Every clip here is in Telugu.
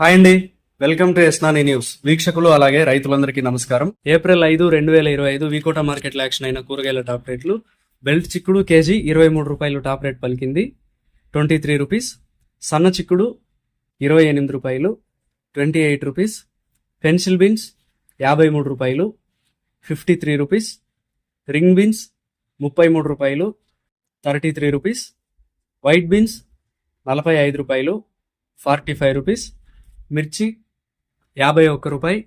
హాయ్ అండి. వెల్కమ్ టు ఎస్నాని న్యూస్. వీక్షకులు అలాగే రైతులందరికీ నమస్కారం. ఏప్రిల్ ఐదు రెండు వేల ఇరవై ఐదు వీకోట మార్కెట్ యాక్షన్ అయిన కూరగాయల టాప్ రేట్లు. బెల్ట్ చిక్కుడు కేజీ ఇరవై మూడు రూపాయలు టాప్ రేట్ పలికింది. Twenty three rupees. సన్న చిక్కుడు ఇరవై ఎనిమిది రూపాయలు. Twenty eight rupees. Pencil beans యాభై మూడు రూపాయలు. Fifty three rupees. Ring beans ముప్పై మూడు రూపాయలు. Thirty three rupees. White beans నలభై ఐదు రూపాయలు. Forty five rupees. మిర్చి యాభై ఒక్క రూపాయి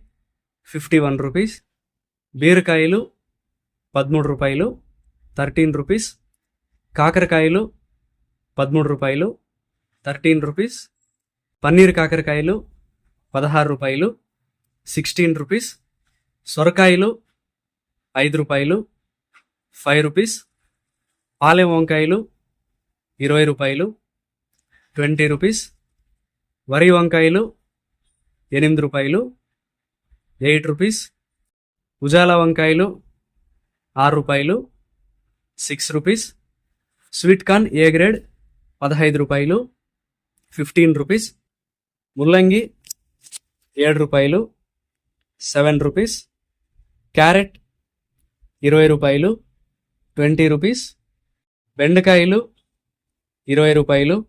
ఫిఫ్టీ వన్ రూపీస్ బీరకాయలు పదమూడు రూపాయలు థర్టీన్ రూపీస్ కాకరకాయలు పదమూడు రూపాయలు థర్టీన్ రూపీస్ పన్నీర్ కాకరకాయలు పదహారు రూపాయలు సిక్స్టీన్ రూపీస్ సొరకాయలు ఐదు రూపాయలు ఫైవ్ రూపీస్ పాలెం వంకాయలు ఇరవై రూపాయలు ట్వంటీ రూపీస్ వరి వంకాయలు ఎనిమిది రూపాయలు ఎయిట్ రూపీస్. ఉజాలా వంకాయలు ఆరు రూపాయలు six rupees. Sweet corn A grade? పదహైదు రూపాయలు ఫిఫ్టీన్ రూపీస్. ముల్లంగి ఏడు రూపాయలు సెవెన్ రూపీస్. క్యారెట్ ఇరవై రూపాయలు ట్వంటీ రూపీస్. బెండకాయలు ఇరవై రూపాయలు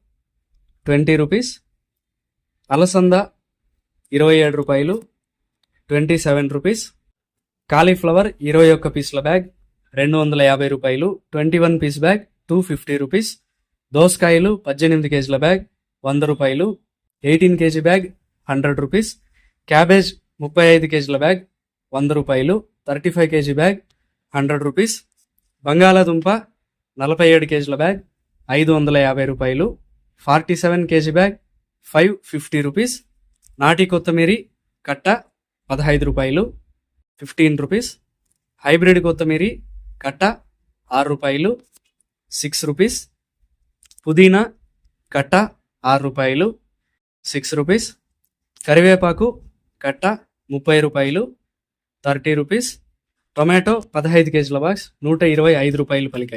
ట్వంటీ రూపీస్. అలసంద ఇరవై ఏడు రూపాయలు ట్వంటీ సెవెన్ రూపీస్. కాలీఫ్లవర్ ఇరవై ఒక్క పీసుల బ్యాగ్ రెండు వందల యాభై రూపాయలు twenty one piece bag two fifty rupees. దోసకాయలు పద్దెనిమిది కేజీల బ్యాగ్ వంద రూపాయలు. Eighteen KG bag hundred rupees. Cabbage ముప్పై ఐదు కేజీల బ్యాగ్ వంద రూపాయలు. Thirty five KG bag hundred rupees. బంగాళాదుంప నలభై ఏడు కేజీల బ్యాగ్ ఐదు వందల యాభై రూపాయలు. Forty seven KG bag five fifty rupees. నాటి కొత్తిమీరి కట్ట పదహైదు రూపాయలు ఫిఫ్టీన్ రూపీస్ హైబ్రిడ్ కొత్తిమీరి కట్ట ఆరు రూపాయలు సిక్స్ రూపీస్ పుదీనా కట్ట ఆరు రూపాయలు సిక్స్ రూపీస్ కరివేపాకు కట్ట ముప్పై రూపాయలు థర్టీ రూపీస్ టొమాటో పదహైదు కేజీల బాక్స్ నూట ఇరవై ఐదు రూపాయలు పలికాయి.